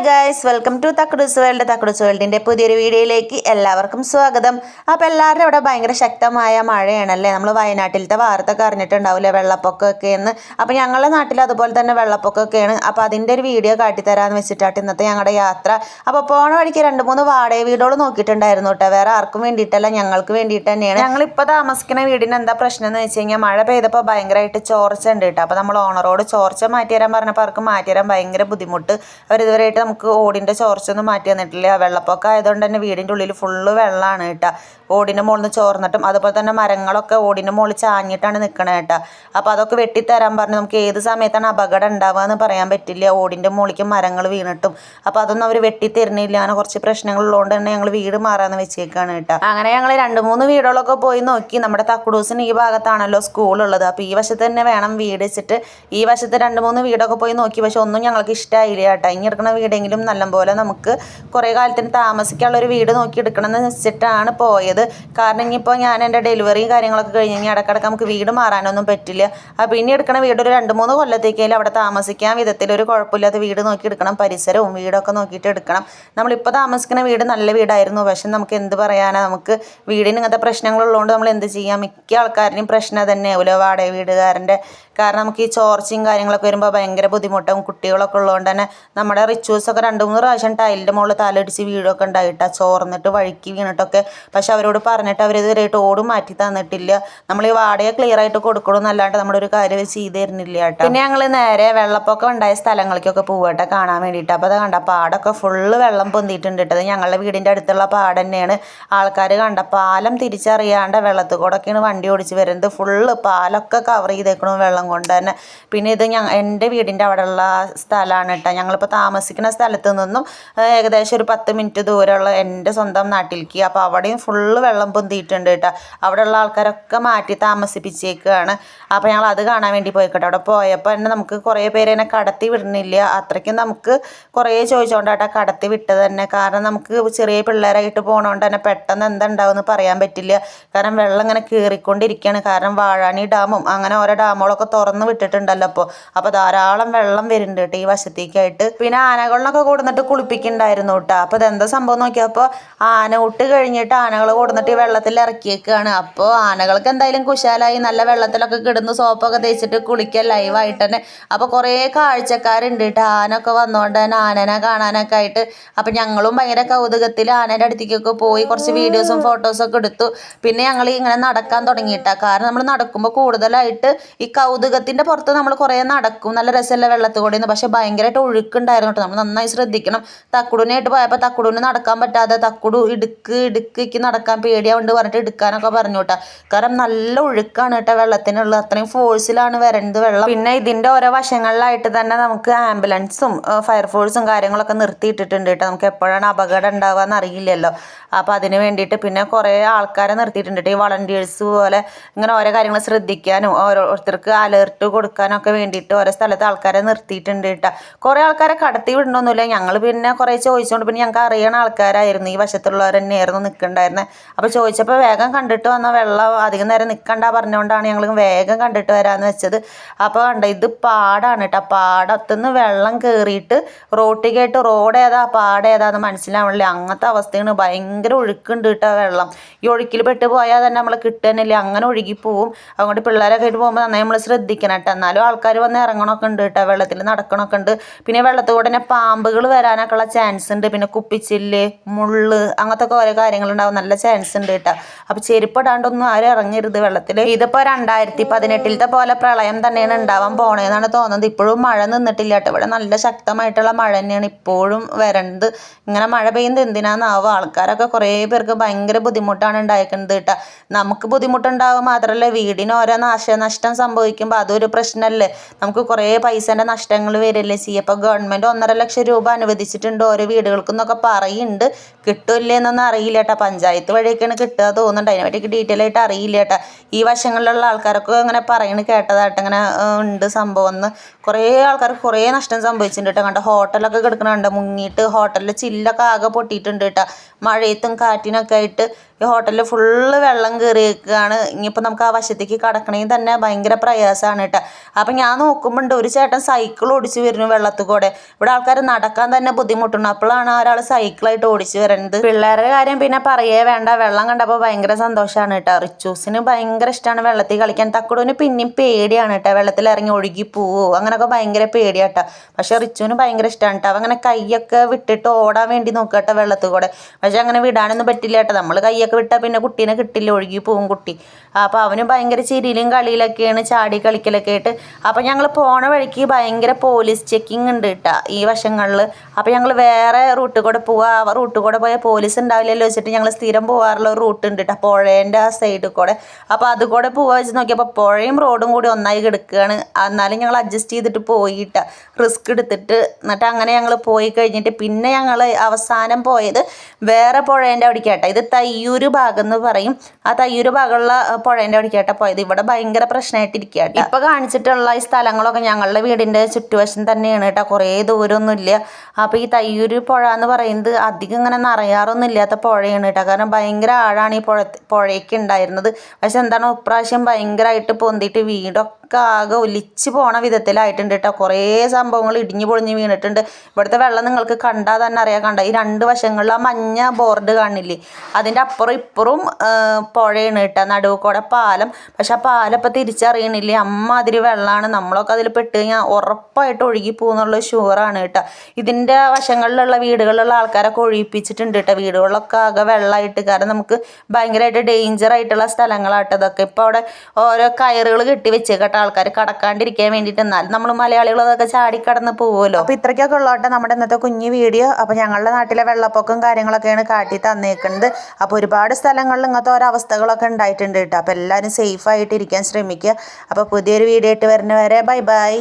Hi guys welcome to Thakkadoos world Thakkadoos വേൾഡിന്റെ പുതിയൊരു വീഡിയോയിലേക്ക് എല്ലാവർക്കും സ്വാഗതം. അപ്പോൾ എല്ലാവരും ഇവിടെ ഭയങ്കര ശക്തമായ മഴയാണല്ലേ? നമ്മൾ വയനാട്ടിലത്തെ വാർത്തയൊക്കെ അറിഞ്ഞിട്ടുണ്ടാവില്ലേ? വെള്ളപ്പൊക്കമൊക്കെ എന്ന്. അപ്പോൾ ഞങ്ങളുടെ നാട്ടിൽ അതുപോലെ തന്നെ വെള്ളപ്പൊക്കമൊക്കെയാണ്. അപ്പോൾ അതിന്റെ ഒരു വീഡിയോ കാട്ടിത്തരാമെന്ന് വെച്ചിട്ടാണ് ഇന്നത്തെ ഞങ്ങളുടെ യാത്ര. അപ്പോൾ പോണ വഴിക്ക് രണ്ട് മൂന്ന് വാടക വീടുകൾ നോക്കിയിട്ടുണ്ടായിരുന്നു കേട്ടോ. വേറെ ആർക്കും വേണ്ടിയിട്ടല്ല ഞങ്ങൾക്ക് വേണ്ടിയിട്ട് തന്നെയാണ്. ഞങ്ങളിപ്പോൾ താമസിക്കുന്ന വീടിന് എന്താ പ്രശ്നം എന്ന് വെച്ച് കഴിഞ്ഞാൽ മഴ പെയ്തപ്പോൾ ഭയങ്കരമായിട്ട് ചോർച്ച ഉണ്ട് കേട്ടോ. അപ്പോൾ നമ്മൾ ഓണറോട് ചോർച്ച മാറ്റി തരാൻ പറഞ്ഞപ്പോൾ അവർക്ക് മാറ്റി തരാൻ ഭയങ്കര ബുദ്ധിമുട്ട്. അവരിതുവരെയായിട്ട് നമുക്ക് ഓടിന്റെ ചോർച്ച ഒന്നും മാറ്റി തന്നിട്ടില്ല. വെള്ളപ്പൊക്കം ആയതുകൊണ്ട് തന്നെ വീടിന്റെ ഉള്ളിൽ ഫുള്ള് വെള്ളമാണ് കേട്ടോ. ഓടിന്റെ മുകളിൽ നിന്ന് ചോർന്നിട്ടും അതുപോലെ തന്നെ മരങ്ങളൊക്കെ ഓടിന്റെ മുകളിൽ ചാഞ്ഞിട്ടാണ് നിൽക്കണത് കേട്ടോ. അപ്പോൾ അതൊക്കെ വെട്ടിത്തരാൻ പറഞ്ഞു നമുക്ക് ഏത് സമയത്താണ് അപകടം ഉണ്ടാവുക എന്ന് പറയാൻ പറ്റില്ല. ഓടിന്റെ മുകളിലേക്ക് മരങ്ങൾ വീണിട്ടും. അപ്പോൾ അതൊന്നും അവർ വെട്ടിത്തരുന്നില്ല. അങ്ങനെ കുറച്ച് പ്രശ്നങ്ങളുള്ളതുകൊണ്ട് തന്നെ ഞങ്ങൾ വീട് മാറാമെന്ന് വെച്ചേക്കാണ് കേട്ടോ. അങ്ങനെ ഞങ്ങൾ രണ്ട് മൂന്ന് വീടുകളൊക്കെ പോയി നോക്കി. നമ്മുടെ തക്കുടൂസിന് ഈ ഭാഗത്താണല്ലോ സ്കൂളുള്ളത്. അപ്പോൾ ഈ വശത്ത് തന്നെ വേണം വീട് വെച്ചിട്ട് ഈ വശത്ത് രണ്ട് മൂന്ന് വീടൊക്കെ പോയി നോക്കി. പക്ഷെ ഒന്നും ഞങ്ങൾക്ക് ഇഷ്ടമായില്ല കേട്ടോ. എടുക്കുന്ന വീടെങ്കിലും നല്ലപോലെ നമുക്ക് കുറേ കാലത്തിന് താമസിക്കാനുള്ള ഒരു വീട് നോക്കി എടുക്കണമെന്ന് വെച്ചിട്ടാണ് പോയത്. കാരണം ഇനിയിപ്പോൾ ഞാൻ എന്റെ ഡെലിവറിയും കാര്യങ്ങളൊക്കെ കഴിഞ്ഞ് കഴിഞ്ഞാൽ ഇടക്കിടക്ക് നമുക്ക് വീട് മാറാനൊന്നും പറ്റില്ല. ആ പിന്നെ എടുക്കണ വീട് ഒരു രണ്ട് മൂന്ന് കൊല്ലത്തേക്കായാലും അവിടെ താമസിക്കാൻ വിധത്തിൽ ഒരു കുഴപ്പമില്ലാത്ത വീട് നോക്കി എടുക്കണം പരിസരവും വീടൊക്കെ നോക്കിയിട്ട് എടുക്കണം. നമ്മളിപ്പോൾ താമസിക്കുന്ന വീട് നല്ല വീടായിരുന്നു. പക്ഷെ നമുക്ക് എന്ത് പറയാനാണ് നമുക്ക് വീടിന് ഇങ്ങനത്തെ പ്രശ്നങ്ങളുള്ളതുകൊണ്ട് നമ്മൾ എന്ത് ചെയ്യാം? മിക്ക ആൾക്കാരുടെയും പ്രശ്നം തന്നെ. തന്നെയാവുമല്ലോ വാടക വീടുകാരന്റെ കാരണം നമുക്ക് ഈ ചോർച്ചയും കാര്യങ്ങളൊക്കെ വരുമ്പോൾ ഭയങ്കര ബുദ്ധിമുട്ടും കുട്ടികളൊക്കെ ഉള്ളതുകൊണ്ട് തന്നെ നമ്മുടെ റിച്വൽസൊക്കെ രണ്ട് മൂന്ന് പ്രാവശ്യം ടൈലിന്റെ മുകളിൽ തലടിച്ച് വീടൊക്കെ ഉണ്ടായിട്ടാ. ചോർന്നിട്ട് വഴുക്കി വീണിട്ടൊക്കെ. പക്ഷെ അവരോട് പറഞ്ഞിട്ട് അവർ ഇതുവരെയായിട്ട് ഓടും മാറ്റി തന്നിട്ടില്ല. നമ്മൾ ഈ വാടക ക്ലിയർ ആയിട്ട് കൊടുക്കണം എന്നല്ലാണ്ട് നമ്മുടെ ഒരു കാര്യം ചെയ്ത് തരുന്നില്ല കേട്ടോ. പിന്നെ ഞങ്ങൾ നേരെ വെള്ളപ്പൊക്കം ഉണ്ടായ സ്ഥലങ്ങളിലേക്കൊക്കെ പോവട്ടെ കാണാൻ വേണ്ടിയിട്ട്. അപ്പോൾ അത് കണ്ട പാടൊക്കെ ഫുള്ള് വെള്ളം പൊന്തിയിട്ടുണ്ട് കേട്ടത് ഞങ്ങളുടെ വീടിന്റെ അടുത്തുള്ള പാട് തന്നെയാണ്. ആൾക്കാർ കണ്ട പാലം തിരിച്ചറിയാണ്ട് വെള്ളത്തിൽ കൂടെയൊക്കെയാണ് വണ്ടി ഓടിച്ച് വരുന്നത്. ഫുള്ള് പാലൊക്കെ കവർ ചെയ്തേക്കണു വെള്ളം കൊണ്ട് തന്നെ. പിന്നെ ഇത് എന്റെ വീടിന്റെ അവിടെയുള്ള സ്ഥലമാണ് കേട്ടോ. ഞങ്ങളിപ്പോൾ താമസിക്കുന്ന സ്ഥലത്ത് നിന്നും ഏകദേശം ഒരു പത്ത് മിനിറ്റ് ദൂരമുള്ള എന്റെ സ്വന്തം നാട്ടിലേക്ക്. അപ്പോൾ അവിടെയും ഫുള്ള് വെള്ളം പൊന്തിയിട്ടുണ്ട് കേട്ടോ. അവിടെയുള്ള ആൾക്കാരൊക്കെ മാറ്റി താമസിപ്പിച്ചേക്കുകയാണ് അപ്പോൾ ഞങ്ങൾ അത് കാണാൻ വേണ്ടി പോയി കേട്ടോ അവിടെ പോയപ്പോൾ തന്നെ നമുക്ക് കുറേ പേര് എന്നെ കടത്തി വിടുന്നില്ല. അത്രയ്ക്കും നമുക്ക് കുറേ ചോദിച്ചുകൊണ്ടാട്ടാ കടത്തി വിട്ടത് തന്നെ. കാരണം നമുക്ക് ചെറിയ പിള്ളേരായിട്ട് പോകണോണ്ട് തന്നെ പെട്ടെന്ന് എന്തുണ്ടാവുമെന്ന് പറയാൻ പറ്റില്ല. കാരണം വെള്ളം ഇങ്ങനെ കീറിക്കൊണ്ടിരിക്കുകയാണ്. കാരണം വാഴാണി ഡാമും അങ്ങനെ ഓരോ ഡാമുകളൊക്കെ തുറന്ന് വിട്ടിട്ടുണ്ടല്ലോ അപ്പോൾ. അപ്പോൾ ധാരാളം വെള്ളം വരുന്നുണ്ട് കേട്ടോ ഈ വശത്തേക്കായിട്ട്. പിന്നെ ആനകളിനൊക്കെ കൊടുന്നിട്ട് കുളിപ്പിക്കുന്നുണ്ടായിരുന്നു കേട്ടോ. അപ്പോൾ ഇതെന്താ സംഭവം നോക്കിയപ്പോൾ ആന ഊട്ട് കഴിഞ്ഞിട്ട് ആനകൾ കൊടുന്നിട്ട് വെള്ളത്തിൽ ഇറക്കിയേക്കാണ്. അപ്പോൾ ആനകൾക്ക് എന്തായാലും കുശാലായി നല്ല വെള്ളത്തിലൊക്കെ കിടന്ന് സോപ്പൊക്കെ തേച്ചിട്ട് കുളിക്കാൻ ലൈവായിട്ട് തന്നെ. അപ്പോൾ കുറേ കാഴ്ചക്കാരുണ്ട് കേട്ടോ. ആനൊക്കെ വന്നുകൊണ്ട് തന്നെ ആനനെ കാണാനൊക്കെ ആയിട്ട്. അപ്പോൾ ഞങ്ങളും ഭയങ്കര കൗതുകത്തിൽ ആനയുടെ അടുത്തേക്കൊക്കെ പോയി കുറച്ച് വീഡിയോസും ഫോട്ടോസും ഒക്കെ എടുത്തു. പിന്നെ ഞങ്ങൾ ഇങ്ങനെ നടക്കാൻ തുടങ്ങിയിട്ടാ കാരണം നമ്മൾ നടക്കുമ്പോൾ കൂടുതലായിട്ട് ഈ കൗതുകത്തിന്റെ പുറത്ത് നമ്മൾ കുറേ നടക്കും. നല്ല രസമല്ല വെള്ളത്തിൽ കൂടെ പക്ഷേ ഭയങ്കരമായിട്ട് ഒഴുക്കുണ്ടായിരുന്നു കേട്ടോ. നമ്മൾ നന്നായി ശ്രദ്ധിക്കണം. തക്കുടുനായിട്ട് പോയപ്പോൾ തക്കുടുന് നടക്കാൻ പറ്റാതെ തക്കുടു ഇടുക്ക് ഇടുക്കിക്ക് നടക്കാൻ പേടിയാവുണ്ട് പറഞ്ഞിട്ട് എടുക്കാനൊക്കെ പറഞ്ഞു കേട്ടോ കാരണം നല്ല ഒഴുക്കാണ് കേട്ടോ വെള്ളത്തിനുള്ള. അത്രയും ഫോഴ്സിലാണ് വരേണ്ടത് വെള്ളം. പിന്നെ ഇതിന്റെ ഓരോ വശങ്ങളിലായിട്ട് തന്നെ നമുക്ക് ആംബുലൻസും ഫയർഫോഴ്സും കാര്യങ്ങളൊക്കെ നിർത്തിയിട്ടിട്ടുണ്ട് കേട്ടോ. നമുക്ക് എപ്പോഴാണ് അപകടം ഉണ്ടാവുക എന്നറിയില്ലല്ലോ. അപ്പോൾ അതിന് വേണ്ടിയിട്ട് പിന്നെ കുറേ ആൾക്കാരെ നിർത്തിയിട്ടുണ്ട് ഈ വളണ്ടിയേഴ്സ് പോലെ ഇങ്ങനെ ഓരോ കാര്യങ്ങൾ ശ്രദ്ധിക്കാനും ഓരോരുത്തർക്ക് അലേർട്ട് കൊടുക്കാനൊക്കെ വേണ്ടിയിട്ട് ഓരോ സ്ഥലത്ത് ആൾക്കാരെ നിർത്തിയിട്ടുണ്ട് കേട്ടോ. കുറേ ആൾക്കാരെ കടത്തി വിടണമൊന്നുമില്ല ഞങ്ങൾ പിന്നെ കുറേ ചോദിച്ചുകൊണ്ട് പിന്നെ ഞങ്ങൾക്ക് അറിയണ ആൾക്കാരായിരുന്നു. ഈ വശത്തുള്ളവർ തന്നെയായിരുന്നു നിൽക്കണ്ടായിരുന്നത് അപ്പോൾ ചോദിച്ചപ്പോൾ വേഗം കണ്ടിട്ട് വന്ന. വെള്ളം അധികം നേരം നിൽക്കണ്ട പറഞ്ഞുകൊണ്ടാണ് ഞങ്ങൾ വേഗം കണ്ടിട്ട് വരാമെന്ന് വെച്ചത്. അപ്പോൾ കണ്ട ഇത് പാടാണ് കേട്ടോ പാടത്തുനിന്ന് വെള്ളം കയറിയിട്ട് റോട്ടിക്കായിട്ട് റോഡ് ഏതാ പാട് ഏതാന്ന് മനസ്സിലാവണില്ല. അങ്ങനത്തെ അവസ്ഥയാണ്. ഭയങ്കര ഒഴുക്കുണ്ട് കേട്ടോ വെള്ളം. ഈ ഒഴുക്കിൽ പെട്ട് പോയാൽ തന്നെ നമ്മൾ കിട്ടുന്നില്ല അങ്ങനെ ഒഴുകി പോവും. അതുകൊണ്ട് പിള്ളേരൊക്കെ ആയിട്ട് പോകുമ്പോൾ നന്നായി നമ്മൾ ശ്രദ്ധിക്കണം കേട്ടോ എന്നാലും ആൾക്കാർ വന്ന് ഇറങ്ങണമൊക്കെ ഉണ്ട് കേട്ടോ വെള്ളത്തിൽ നടക്കണമൊക്കെ ഉണ്ട്. പിന്നെ വെള്ളത്തിൽ കൂടെ തന്നെ പാമ്പുകൾ വരാനൊക്കെ ഉള്ള ചാൻസ് ഉണ്ട്. പിന്നെ കുപ്പിച്ചില്ല് മുള്ള് അങ്ങനത്തെ ഒക്കെ ഓരോ കാര്യങ്ങളുണ്ടാവും നല്ല ചാൻസ് ഉണ്ട് കേട്ടോ. അപ്പോൾ ചെരുപ്പിടാണ്ടൊന്നും ആരും ഇറങ്ങരുത് വെള്ളത്തിൽ ഇതിപ്പോൾ രണ്ടായിരത്തി പതിനെട്ടിലത്തെ പോലെ പ്രളയം തന്നെയാണ് ഉണ്ടാവാൻ പോണേന്നാണ് തോന്നുന്നത്. ഇപ്പോഴും മഴ നിന്നിട്ടില്ല കേട്ടോ. ഇവിടെ നല്ല ശക്തമായിട്ടുള്ള മഴ തന്നെയാണ് ഇപ്പോഴും വരേണ്ടത് ഇങ്ങനെ മഴ പെയ്യുന്നത് എന്തിനാന്നാവും? ആൾക്കാരൊക്കെ കുറേ പേർക്ക് ഭയങ്കര ബുദ്ധിമുട്ടാണ് ഉണ്ടായിരിക്കുന്നത് കേട്ടോ. നമുക്ക് ബുദ്ധിമുട്ടുണ്ടാവും മാത്രമല്ല വീടിന് ഓരോ നാശനഷ്ടം സംഭവിക്കുമ്പോൾ അതൊരു പ്രശ്നമല്ലേ നമുക്ക് കുറേ പൈസേന്റെ നഷ്ടങ്ങൾ വരില്ലേ? ചെയ്യുക അപ്പോൾ ഗവൺമെന്റ് ഒന്നര ലക്ഷം രൂപ അനുവദിച്ചിട്ടുണ്ട്. ഓരോ വീടുകൾക്കും എന്നൊക്കെ പറയുന്നുണ്ട്. കിട്ടില്ലേ എന്നൊന്നും അറിയില്ല കേട്ടോ പഞ്ചായത്ത് വഴിയൊക്കെയാണ് കിട്ടുക തോന്നുന്നുണ്ട്. അതിനെ പറ്റി ഡീറ്റെയിൽ ആയിട്ട് അറിയില്ല കേട്ടോ ഈ വശങ്ങളിലുള്ള ആൾക്കാരൊക്കെ ഇങ്ങനെ പറയണ കേട്ടതായിട്ട് ഇങ്ങനെ ഉണ്ട് സംഭവം എന്ന്. കുറേ ആൾക്കാർക്ക് കുറേ നഷ്ടം സംഭവിച്ചിട്ടുണ്ട് കേട്ടോ. കണ്ടോ? ഹോട്ടലൊക്കെ കിടക്കണുണ്ട് മുങ്ങിയിട്ട് ഹോട്ടലിൽ ചില്ലൊക്കെ ആകെ പൊട്ടിയിട്ടുണ്ട് കേട്ടോ. മഴയത്തും കാറ്റിനൊക്കെ ആയിട്ട് ഈ ഹോട്ടലിൽ ഫുള്ള് വെള്ളം കയറിയേക്കാണ് ഇനിയിപ്പോൾ നമുക്ക് ആ വശത്തേക്ക് കടക്കണമെങ്കിൽ തന്നെ ഭയങ്കര പ്രയാസമാണ് കേട്ടോ. അപ്പം ഞാൻ നോക്കുമ്പോണ്ട് ഒരു ചേട്ടൻ സൈക്കിൾ ഓടിച്ച് വരുന്നു വെള്ളത്തിൽ കൂടെ ഇവിടെ ആൾക്കാർ നടക്കാൻ തന്നെ ബുദ്ധിമുട്ടുണ്ട്. അപ്പോഴാണ് ഒരാൾ സൈക്കിളായിട്ട് ഓടിച്ചു വരുന്നത് പിള്ളേരുടെ കാര്യം പിന്നെ പറയേ വേണ്ട. വെള്ളം കണ്ടപ്പോൾ ഭയങ്കര സന്തോഷമാണ് കേട്ടോ. റിച്ചൂസിന് ഭയങ്കര ഇഷ്ടമാണ് വെള്ളത്തിൽ കളിക്കാൻ. തക്കുടുവിന് പിന്നെയും പേടിയാണ് കേട്ടോ. വെള്ളത്തിൽ ഇറങ്ങി ഒഴുകി പോവോ? അങ്ങനെയൊക്കെ ഭയങ്കര പേടിയാട്ടോ പക്ഷെ റിച്ചുവിന് ഭയങ്കര ഇഷ്ടമാണ് കേട്ടോ. അങ്ങനെ കൈയൊക്കെ വിട്ടിട്ട് ഓടാൻ വേണ്ടി നോക്കുക കേട്ടോ വെള്ളത്തിൽ കൂടെ. പക്ഷെ അങ്ങനെ വിടാനൊന്നും പറ്റില്ല കേട്ടോ. നമ്മൾ കൈയൊക്കെ വിട്ടാൽ പിന്നെ കുട്ടീനെ കിട്ടില്ല. ഒഴുകി പോവും കുട്ടി. അപ്പോൾ അവന് ഭയങ്കര ചിരിയിലും കളിയിലൊക്കെയാണ് ചാടി കളിക്കലൊക്കെ ആയിട്ട്. അപ്പോൾ ഞങ്ങൾ പോണ വഴിക്ക് ഭയങ്കര പോലീസ് ചെക്കിംഗ് ഉണ്ട് കേട്ടോ. ഈ വശങ്ങളിൽ അപ്പോൾ ഞങ്ങൾ വേറെ റൂട്ടിൽ കൂടെ പോവുക ആ റൂട്ടിൽ കൂടെ പോയാൽ പോലീസ് ഉണ്ടാവില്ലല്ലോ വെച്ചിട്ട് ഞങ്ങൾ സ്ഥിരം പോകാറുള്ള ഒരു റൂട്ട് ഉണ്ട് കേട്ടോ പുഴേന്റെ ആ സൈഡിൽ കൂടെ. അപ്പോൾ അത് കൂടെ പോവുക വെച്ച് നോക്കിയപ്പോൾ പുഴയും റോഡും കൂടി ഒന്നായി കിടക്കുകയാണ് എന്നാലും ഞങ്ങൾ അഡ്ജസ്റ്റ് ചെയ്തിട്ട് പോയിട്ട് റിസ്ക് എടുത്തിട്ട് എന്നിട്ട് അങ്ങനെ ഞങ്ങൾ പോയി കഴിഞ്ഞിട്ട് പിന്നെ ഞങ്ങൾ അവസാനം പോയത് വേറെ പുഴേന്റെ അവിടേക്കാട്ടോ ഇത് തയ്യൂർ ഭാഗം എന്ന് പറയും. ആ തയ്യൂർ ഭാഗമുള്ള പുഴേന്റെ അവിടേക്കാട്ടോ പോയത്. ഇവിടെ ഭയങ്കര പ്രശ്നമായിട്ടിരിക്കുക ഇപ്പോൾ കാണിച്ചിട്ടുള്ള ഈ സ്ഥലങ്ങളൊക്കെ ഞങ്ങളുടെ വീടിന്റെ ചുറ്റുവശം തന്നെയാണ് കേട്ടോ കുറേ ദൂരമൊന്നുമില്ല അപ്പോൾ ഈ തയ്യൂര് പുഴ എന്ന് പറയുന്നത് അധികം ഇങ്ങനെ നിറയാറൊന്നും ഇല്ലാത്ത പുഴയാണ് കേട്ടോ. കാരണം ഭയങ്കര ആഴാണ് ഈ പുഴ പുഴയ്ക്ക് ഉണ്ടായിരുന്നത്. പക്ഷെ എന്താണ് ഇപ്രാവശ്യം ഭയങ്കരമായിട്ട് പൊന്തിയിട്ട് വീടൊക്കെ ആകെ ഒലിച്ച് പോണ വിധത്തിലായിട്ടുണ്ട് കേട്ടോ കുറേ സംഭവങ്ങൾ ഇടിഞ്ഞു പൊളിഞ്ഞ് വീണിട്ടുണ്ട്. ഇവിടുത്തെ വെള്ളം നിങ്ങൾക്ക് കണ്ടാൽ തന്നെ അറിയാം. കണ്ട? ഈ രണ്ട് വശങ്ങളിൽ ആ മഞ്ഞ ബോർഡ് കാണില്ലേ? അതിന്റെ അപ്പുറം ഇപ്പുറം പുഴയാണ് കേട്ടോ നടുവ് കൂടെ പാലം. പക്ഷെ ആ പാലം ഇപ്പം തിരിച്ചറിയണില്ലേ? അമ്മാതിരി വെള്ളമാണ് നമ്മളൊക്കെ അതിൽ പെട്ട് കഴിഞ്ഞാൽ ഉറപ്പായിട്ട് ഒഴുകി പോകുന്നുള്ള ഷുവറാണ് കേട്ടോ ഇതിന്റെ വശങ്ങളിലുള്ള വീടുകളിലുള്ള ആൾക്കാരൊക്കെ ഒഴിപ്പിച്ചിട്ടുണ്ട് കേട്ടോ വീടുകളിലൊക്കെ ആകെ വെള്ളമായിട്ട് കാരണം നമുക്ക് ഭയങ്കരമായിട്ട് ഡേഞ്ചർ ആയിട്ടുള്ള സ്ഥലങ്ങളാട്ടോ ഇപ്പോൾ അവിടെ ഓരോ കയറുകൾ കെട്ടി വെച്ചേക്കട്ടെ ആൾക്കാർ കടക്കാണ്ടിരിക്കാൻ വേണ്ടിയിട്ട് എന്നാലും നമ്മൾ മലയാളികൾ അതൊക്കെ ചാടിക്കടന്ന് പോകുമല്ലോ അപ്പോൾ ഇത്രയ്ക്കൊക്കെ ഉള്ളോട്ടെ നമ്മുടെ ഇന്നത്തെ കുഞ്ഞു വീഡിയോ. അപ്പോൾ ഞങ്ങളുടെ നാട്ടിലെ വെള്ളപ്പൊക്കം കാര്യങ്ങളൊക്കെയാണ് കാട്ടി തന്നേക്കുന്നത്. അപ്പോൾ ഒരുപാട് സ്ഥലങ്ങളിൽ ഇങ്ങനത്തെ ഓരോ അവസ്ഥകളൊക്കെ ഉണ്ടായിട്ടുണ്ട് കേട്ടോ. അപ്പോൾ എല്ലാവരും സേഫ് ആയിട്ട് ഇരിക്കാൻ ശ്രമിക്കുക. അപ്പോൾ പുതിയൊരു വീഡിയോ ആയിട്ട് വരുന്നവരെ ബൈ ബൈ